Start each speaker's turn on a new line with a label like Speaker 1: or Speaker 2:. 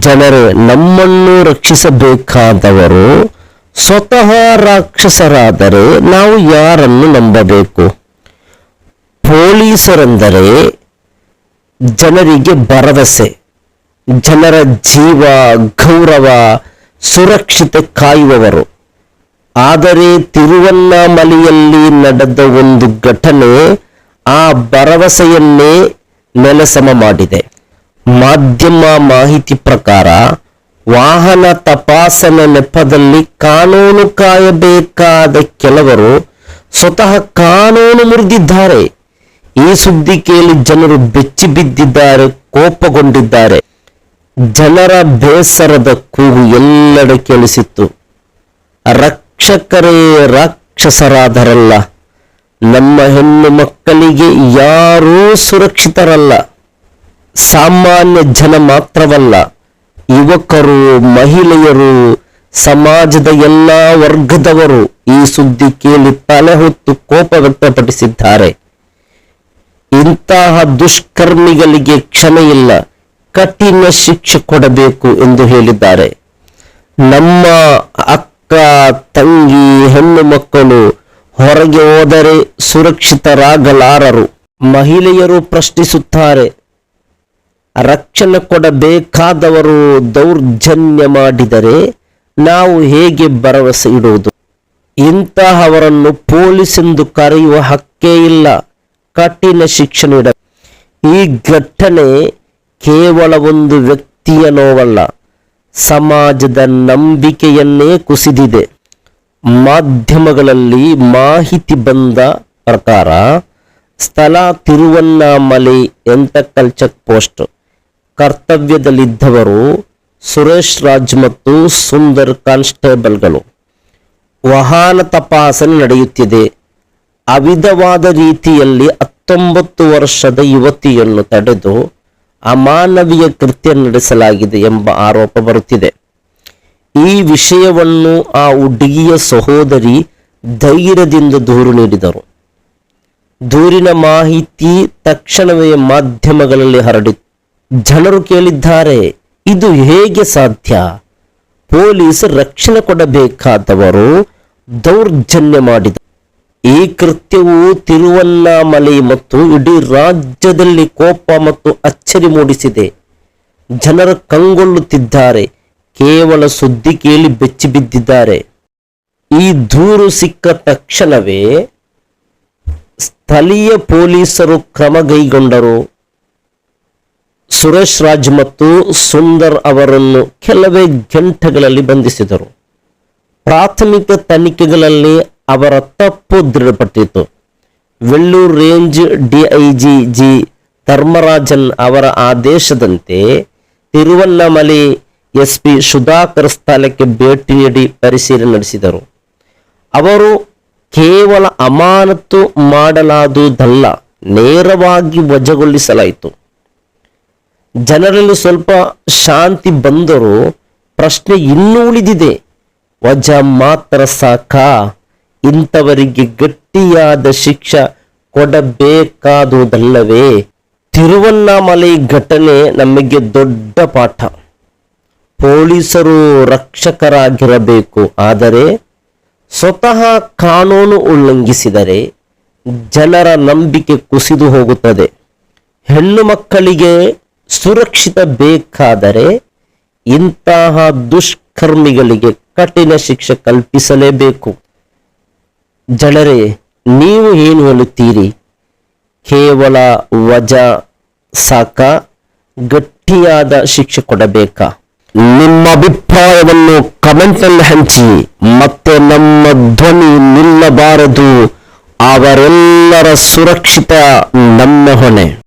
Speaker 1: ಜನರು ನಮ್ಮನ್ನು ರಕ್ಷಿಸಬೇಕಾದವರು ಸ್ವತಃ ರಾಕ್ಷಸರಾದರೆ ನಾವು ಯಾರನ್ನು ನಂಬಬೇಕು? ಪೊಲೀಸರೆಂದರೆ ಜನರಿಗೆ ಭರವಸೆ, ಜನರ ಜೀವ, ಗೌರವ, ಸುರಕ್ಷತೆ ಕಾಯುವವರು. ಆದರೆ ತಿರುವನ್ನಾಮಲೆಯಲ್ಲಿ ನಡೆದ ಒಂದು ಘಟನೆ ಆ ಭರವಸೆಯನ್ನೇ ನೆಲಸಮ ಮಾಡಿದೆ. ಮಾಧ್ಯಮ ಮಾಹಿತಿ ಪ್ರಕಾರ ವಾಹನ ತಪಾಸಣೆ ನೆಪದಲ್ಲಿ ಕಾನೂನು ಕಾಯಬೇಕಾದ ಕೆಲವರು ಸ್ವತಃ ಕಾನೂನು ಮುರಿದಿದ್ದಾರೆ. ಈ ಸುದ್ದಿ ಕೇಳಿ ಜನರು ಬೆಚ್ಚಿ ಬಿದ್ದಿದ್ದಾರೆ, ಕೋಪಗೊಂಡಿದ್ದಾರೆ. ಜನರ ಬೇಸರದ ಕೂಗು ಎಲ್ಲೆಡೆ ಕೇಳಿಸಿತ್ತು. ರಕ್ಷಕರೇ ರಾಕ್ಷಸರಾದರಲ್ಲ, ನಮ್ಮ ಹೆಣ್ಣು ಮಕ್ಕಳಿಗೆ ಯಾರೂ ಸುರಕ್ಷಿತರಲ್ಲ. ಸಾಮಾನ್ಯ ಜನ ಮಾತ್ರವಲ್ಲ, ಯುವಕರು, ಮಹಿಳೆಯರು, ಸಮಾಜದ ಎಲ್ಲ ವರ್ಗದವರು ಈ ಸುದ್ದಿ ಕೇಳಿ ತಲೆ ಹೊತ್ತು ಕೋಪ ವ್ಯಕ್ತಪಡಿಸಿದ್ದಾರೆ. ಇಂತಹ ದುಷ್ಕರ್ಮಿಗಳಿಗೆ ಕ್ಷಮೆಯಿಲ್ಲ ಕಠಿಣ ಶಿಕ್ಷೆ ಕೊಡಬೇಕು ಎಂದು ಹೇಳಿದ್ದಾರೆ. ನಮ್ಮ ಅಕ್ಕ, ತಂಗಿ, ಹೆಣ್ಣು ಮಕ್ಕಳು ಹೊರಗೆ ಹೋದರೆ ಸುರಕ್ಷಿತರಾಗಲಾರರು. ಮಹಿಳೆಯರು ಪ್ರಶ್ನಿಸುತ್ತಾರೆ ರಕ್ಷಣೆ ಕೊಡಬೇಕಾದವರು ದೌರ್ಜನ್ಯ ಮಾಡಿದರೆ ನಾವು ಹೇಗೆ ಭರವಸೆ ಇಡುವುದು? ಇಂತಹವರನ್ನು ಪೊಲೀಸ್ ಎಂದು ಕರೆಯುವ ಹಕ್ಕೇ ಇಲ್ಲ. ಕಠಿಣ ಶಿಕ್ಷೆ ನೀಡ ಈ ಘಟನೆ ಕೇವಲ ಒಂದು ವ್ಯಕ್ತಿಯ ನೋವಲ್ಲ, ಸಮಾಜದ ನಂಬಿಕೆಯನ್ನೇ ಕುಸಿದಿದೆ. ಮಾಧ್ಯಮಗಳಲ್ಲಿ ಮಾಹಿತಿ ಬಂದ ಪ್ರಕಾರ, ಸ್ಥಳ ತಿರುವನ್ನಾಮಲೆ ಎಂತಕಲ್ ಕಲ್ಚಕ್ ಪೋಸ್ಟ್ ಕರ್ತವ್ಯದಲ್ಲಿದ್ದವರು ಸುರೇಶ್ ರಾಜ್ ಮತ್ತು ಸುಂದರ್ ಕಾನ್ಸ್ಟೇಬಲ್ಗಳು. ವಾಹನ ತಪಾಸಣೆ ನಡೆಯುತ್ತಿದೆ. ಅವಿಧವಾದ ರೀತಿಯಲ್ಲಿ ಹತ್ತೊಂಬತ್ತು ವರ್ಷದ ಯುವತಿಯನ್ನು ತಡೆದು ಅಮಾನವೀಯ ಕೃತ್ಯ ನಡೆಸಲಾಗಿದೆ ಎಂಬ ಆರೋಪ ಬರುತ್ತಿದೆ. ಈ ವಿಷಯವನ್ನು ಆ ಹುಡುಗಿಯ ಸಹೋದರಿ ಧೈರ್ಯದಿಂದ ದೂರು ನೀಡಿದರು. ದೂರಿನ ಮಾಹಿತಿ ತಕ್ಷಣವೇ ಮಾಧ್ಯಮಗಳಲ್ಲಿ ಹರಡಿತು ಜನರು ಕೇಳಿದ್ದಾರೆ, ಇದು ಹೇಗೆ ಸಾಧ್ಯ? ಪೊಲೀಸ್ ರಕ್ಷಣೆ ಕೊಡಬೇಕಾದವರು ದೌರ್ಜನ್ಯ ಮಾಡಿದ ಈ ಕೃತ್ಯವು ತಿರುವನ್ನಾಮಲೆ ಮತ್ತು ಇಡೀ ರಾಜ್ಯದಲ್ಲಿ ಕೋಪ ಮತ್ತು ಅಚ್ಚರಿ ಮೂಡಿಸಿದೆ. ಜನರು ಕಂಗೊಳ್ಳುತ್ತಿದ್ದಾರೆ, ಕೇವಲ ಸುದ್ದಿ ಕೇಳಿ ಬೆಚ್ಚಿ ಬಿದ್ದಿದ್ದಾರೆ. ಈ ದೂರು ಸಿಕ್ಕ ತಕ್ಷಣವೇ ಸ್ಥಳೀಯ ಪೊಲೀಸರು ಕ್ರಮಗೈಗೊಂಡರು ಸುರೇಶ್ ರಾಜ್ ಮತ್ತು ಸುಂದರ್ ಅವರನ್ನು ಕೆಲವೇ ಗಂಟೆಗಳಲ್ಲಿ ಬಂಧಿಸಿದರು. ಪ್ರಾಥಮಿಕ ತನಿಖೆಗಳಲ್ಲಿ ಅವರ ತಪ್ಪು ದೃಢಪಟ್ಟಿತು Vellore range DIG G Dharmarajan ಅವರ ಆದೇಶದಂತೆ ತಿರುವನ್ನಮಲೆ ಎಸ್ಪಿ ಸುಧಾಕರ್ ಸ್ಥಳಕ್ಕೆ ಭೇಟಿ ನೀಡಿ ಪರಿಶೀಲನೆ ನಡೆಸಿದರು. ಅವರು ಕೇವಲ ಅಮಾನತು ಮಾಡಲಾದುದಲ್ಲ, ನೇರವಾಗಿ ವಜಾಗೊಳಿಸಲಾಯಿತು. ಜನರಲ್ಲಿ ಸ್ವಲ್ಪ ಶಾಂತಿ ಬಂದರೂ ಪ್ರಶ್ನೆ ಇನ್ನೂ ಉಳಿದಿದೆ. ವಜಾ ಮಾತ್ರ ಸಾಕಾ? ಇಂಥವರಿಗೆ ಗಟ್ಟಿಯಾದ ಶಿಕ್ಷೆ ಕೊಡಬೇಕಾದುದಲ್ಲವೇ? ತಿರುವಣ್ಣಾಮಲೆ ಘಟನೆ ನಮಗೆ ದೊಡ್ಡ ಪಾಠ. ಪೊಲೀಸರು ರಕ್ಷಕರಾಗಿರಬೇಕು, ಆದರೆ ಸ್ವತಃ ಕಾನೂನು ಉಲ್ಲಂಘಿಸಿದರೆ ಜನರ ನಂಬಿಕೆ ಕುಸಿದು ಹೋಗುತ್ತದೆ. ಹೆಣ್ಣು ಮಕ್ಕಳಿಗೆ ಸುರಕ್ಷಿತ ಬೇಕಾದರೆ ಇಂತಹ ದುಷ್ಕರ್ಮಿಗಳಿಗೆ ಕಠಿಣ ಶಿಕ್ಷೆ ಕಲ್ಪಿಸಲೇಬೇಕು. ಜನರೇ, ನೀವು ಏನು ಹೇಳುತ್ತೀರಿ? ಕೇವಲ ವಜಾ ಸಾಕ, ಗಟ್ಟಿಯಾದ ಶಿಕ್ಷೆ ಕೊಡಬೇಕಾ? ನಿಮ್ಮ ಅಭಿಪ್ರಾಯವನ್ನು ಕಮೆಂಟ್ನಲ್ಲಿ ಹಂಚಿ, ಮತ್ತೆ ನಮ್ಮ ಧ್ವನಿ ನಿಲ್ಲಬಾರದು. ಅವರೆಲ್ಲರ ಸುರಕ್ಷಿತ ನಮ್ಮ ಹೊಣೆ.